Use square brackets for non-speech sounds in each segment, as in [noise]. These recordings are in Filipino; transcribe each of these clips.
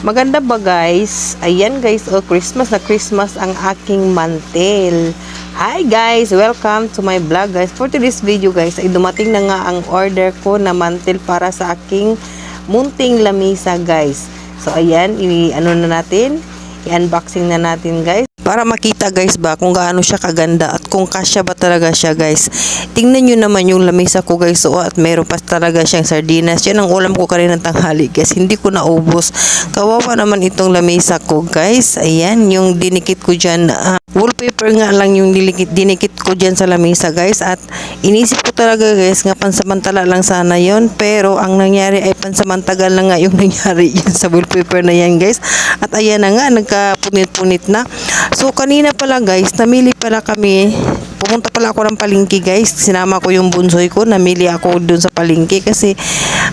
Maganda ba guys? Ayan guys, oh Christmas na Christmas ang aking mantel. Hi guys! Welcome to my vlog guys. For today's video guys, ay dumating na nga ang order ko na mantel para sa aking munting lamisa guys. So ayan, i ano na natin? I-unboxing na natin guys. Para makita guys ba kung gaano siya kaganda at kung kasya ba talaga siya guys. Tingnan nyo naman yung lamisa ko guys. So, at meron pa talaga siyang sardinas. Yan ang ulam ko kanina ng tanghali guys. Hindi ko naubos. Kawawa naman itong lamisa ko guys. Ayan yung dinikit ko dyan. ah, wallpaper nga lang yung dinikit, dinikit ko dyan sa lamisa guys. At inisip ko talaga guys nga pansamantala lang sana yon Pero ang nangyari ay pansamantagal na nga yung [laughs] nangyari yan sa wallpaper na yan guys. At ayan na nga nagkapunit-punit na. So kanina pala guys, namili pala kami. Pumunta pala ako ng palengke guys. Sinama ko yung bunsoy ko. Namili ako dun sa palengke kasi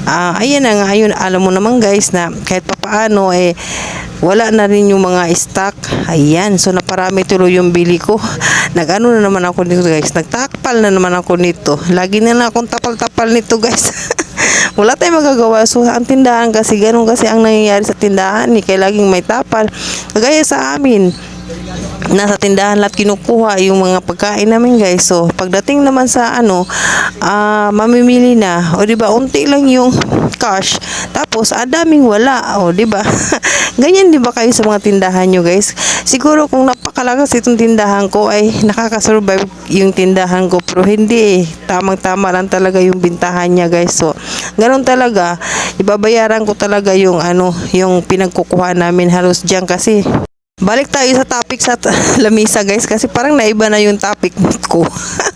ah, ayan na nga. Ayun, alam mo naman guys na kahit papaano eh wala na rin yung mga stock. Ayan. So naparami tuloy yung bili ko. Nagano na naman ako nito guys. Nagtakpal na naman ako nito. Lagi na na akong tapal-tapal nito guys. [laughs] wala tayong magagawa. So, ang tindahan kasi, ganun kasi ang nangyayari sa tindahan. Eh, kaya laging may tapal. Kagaya sa amin, nasa tindahan lahat kinukuha yung mga pagkain namin guys. So, pagdating naman sa ano, ah mamimili na. O, di ba unti lang yung cash. Tapos, adaming wala. O, di ba [laughs] Ganyan di ba kayo sa mga tindahan nyo guys? Siguro kung napakalakas itong tindahan ko ay nakakasurvive yung tindahan ko. Pero hindi eh. Tamang-tama lang talaga yung bintahan niya guys. So, ganun talaga. Ibabayaran ko talaga yung ano, yung pinagkukuha namin halos diyan kasi Balik tayo sa topic sa [laughs] lamisa guys kasi parang naiba na yung topic ko. [laughs]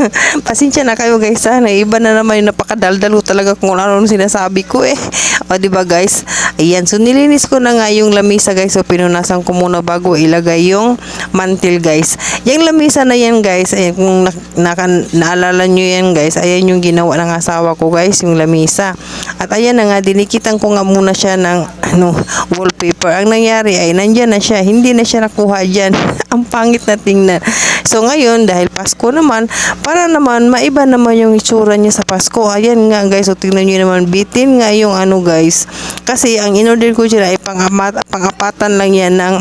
[laughs] Pasensya na kayo guys ha. Naiba na naman yung napakadaldalo talaga kung ano ano sinasabi ko eh. [laughs] O di ba guys? Ayan. So nilinis ko na nga yung lamisa guys. So pinunasan ko muna bago ilagay yung mantil guys. Yung lamisa na yan guys. Ayan, kung na, naka- naalala nyo yan guys. Ayan yung ginawa ng asawa ko guys. Yung lamisa. At ayan na nga. Dinikitan ko nga muna siya ng ano, wallpaper. Ang nangyari ay nandyan na siya. Hindi na siya nakuha dyan. [laughs] Ang pangit na tingnan. So ngayon, dahil Pasko naman, para naman maiba naman yung itsura niya sa Pasko. Ayan nga guys, so tingnan nyo naman, bitin nga yung ano guys. Kasi ang in-order ko dyan ay pang-apat, pang-apatan lang yan ng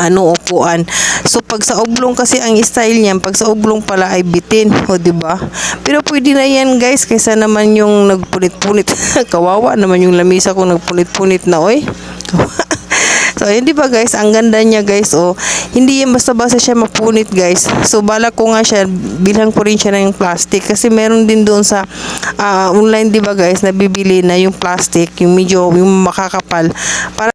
ano upuan. So pag sa oblong kasi ang style niyan, pag sa oblong pala ay bitin, o di ba? Pero pwede na yan guys kaysa naman yung nagpunit-punit. [laughs] Kawawa naman yung lamisa ko nagpunit-punit na oy. So, ayun, di ba guys, ang ganda niya guys, oh. Hindi yan basta-basta siya mapunit guys. So, balak ko nga siya, bilhan ko rin siya ng plastic. Kasi meron din doon sa ah, online, di ba guys, nabibili na yung plastic, yung medyo, yung makakapal. Para